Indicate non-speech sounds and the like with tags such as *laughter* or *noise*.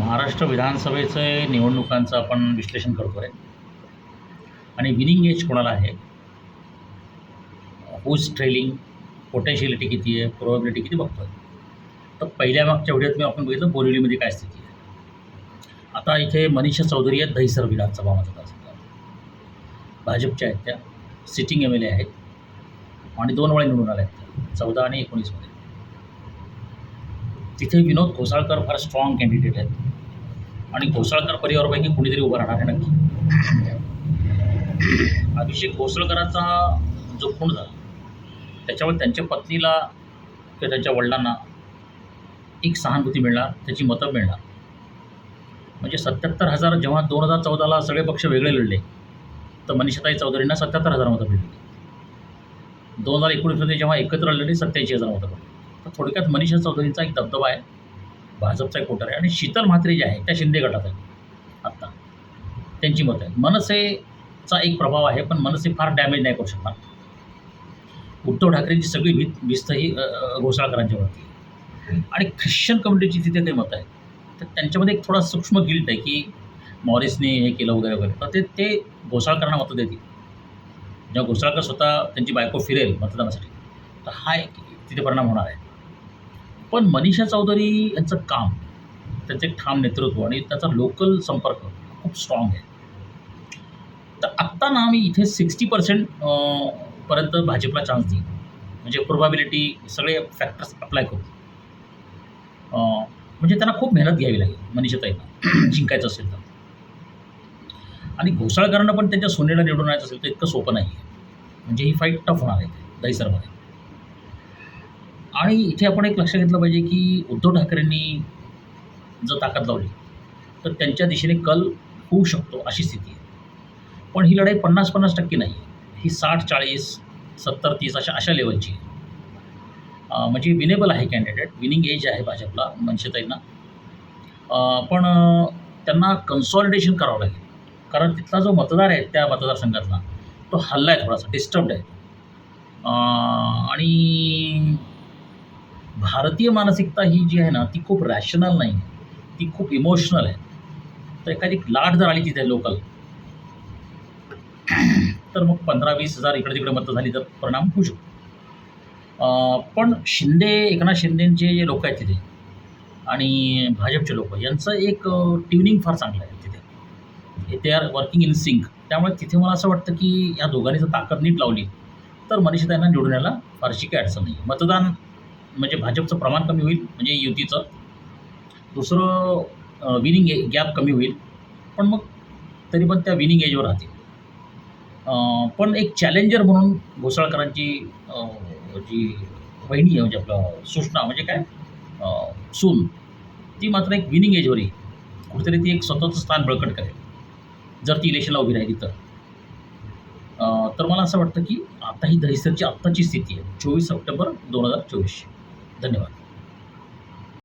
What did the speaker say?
महाराष्ट्र विधानसभेचे निवडणुकांचं आपण विश्लेषण करतो आहे आणि विनिंग एज कोणाला आहे? हुज ट्रेलिंग पोटेन्शियलिटी किती आहे? प्रोबॅबिलिटी किती बघतो आहे तर पहिल्या मागच्या व्हिडिओत मी आपण बघितलं बोरिवलीमध्ये काय स्थिती आहे. आता इथे मनीषा चौधरी आहेत दहिसर विधानसभा मतदारसंघात. भाजपच्या आहेत त्या. सिटिंग एम एल ए आहेत. आणि दोन वेळा निवडून आल्या आहेत चौदा आणि एकोणीसमध्ये तिथे विनोद घोसाळकर फार स्ट्रॉंग कॅन्डिडेट आहेत. आणि घोसाळकर परिवारापैकी कुणीतरी उभं राहणार आहे नक्की? अभिषेक घोसाळकरांचा जो खून झाला त्याच्यामुळे त्यांच्या पत्नीला किंवा त्यांच्या वडिलांना एक सहानुभूती मिळणार त्याची मतं मिळणार. म्हणजे सत्याहत्तर हजार जेव्हा दोन हजार चौदाला सगळे पक्ष वेगळे लढले तर मनीषाताई चौधरींना सत्याहत्तर हजार मतं मिळली. दोन हजार एकोणीसमध्ये जेव्हा एकत्र लढले सत्याऐंशी हजार मतं पडली. तर थोडक्यात मनीषा चौधरींचा एक दबदबा आहे. भाजपचा एक कोटर आहे. आणि शीतल म्हात्रे जे आहे त्या शिंदे गटात आहे आत्ता त्यांची मतं आहेत. मनसेचा एक प्रभाव आहे पण मनसे फार डॅमेज नाही करू शकणार. उद्धव ठाकरेंची सगळी भीत भिस्त ही घोसाळकरांच्यावरती आहे. आणि ख्रिश्चन कम्युनिटीची तिथे काही मतं आहेत. तर त्यांच्यामध्ये एक थोडा सूक्ष्म गिल्ट आहे की मॉरिसने हे केलं वगैरे वगैरे. तर ते ते घोसाळकरांना मतं देतील. जेव्हा घोसाळकर स्वतः त्यांची बायको फिरेल मतदानासाठी तर हा एक तिथे परिणाम होणार आहे. पण मनीषा चौधरी यांचं काम त्यांचं एक ठाम नेतृत्व आणि त्याचा लोकल संपर्क खूप स्ट्रॉंग आहे. तर आत्ता ना मी इथे सिक्स्टी पर्सेंट पर्यंत भाजपला चान्स देईन म्हणजे प्रोबॅबिलिटी सगळे फॅक्टर्स अप्लाय करू. म्हणजे त्यांना खूप मेहनत घ्यावी लागेल मनीषाताईंना *clears throat* जिंकायचं असेल तर. आणि घोसाळकरांना पण त्यांच्या सोनेला निवडून आणायचं असेल तर इतकं सोपं नाही आहे म्हणजे ही फाईट टफ होणार आहे दहिसरमध्ये. आणि इथे आपण एक लक्ष घेतलं पाहिजे की उद्धव ठाकरेंनी जर ताकद लावली तर त्यांच्या दिशेने कल होऊ शकतो अशी स्थिती आहे. पण ही लढाई पन्नास पन्नास टक्के नाही ही साठ चाळीस सत्तर तीस अशा अशा लेवलची म्हणजे विनेबल आहे कॅन्डिडेट विनिंग एज आहे भाजपला मनशेताईंना पण त्यांना कन्सॉलिडेशन करावं लागेल. कारण तिथला जो मतदार आहे त्या मतदारसंघातला तो हल्ला आहे थोडासा डिस्टर्ब्ड आहे. आणि भारतीय मानसिकता ही जी आहे ना ती खूप रॅशनल नाही आहे. ती खूप इमोशनल आहे. तर एखादी लाट जर आली तिथे लोकल तर मग पंधरा वीस हजार इकडे तिकडे मतं झाली तर परिणाम होऊ शकतो. पण शिंदे एकनाथ शिंदेचे जे लोक आहेत तिथे आणि भाजपचे लोक यांचं एक ट्युनिंग फार चांगलं आहे तिथे. ते आर वर्किंग इन सिंक त्यामुळे तिथे मला असं वाटतं की या दोघांनी जर ताकद नीट लावली तर मनीषा त्यांना निवडून यायला फारशी काही अडचण नाही मतदान म्हणजे भाजपचं प्रमाण कमी होईल म्हणजे युतीचं. दुसरं विनिंग ए गॅप कमी होईल. पण मग तरी पण त्या विनिंग एजवर राहतील. पण एक चॅलेंजर म्हणून घोसाळकरांची जी बहिणी आहे म्हणजे आपलं सुष्णा म्हणजे काय? सून ती मात्र एक विनिंग एजवर येईल. कुठेतरी ती एक स्वतःचं स्थान बळकट करेल. जर ती इलेक्शनला उभी राहिली तर. तर मला असं वाटतं की आता ही दहिसरची आत्ताची स्थिती आहे. चोवीस सप्टेंबर दोन हजार चोवीसची. धन्यवाद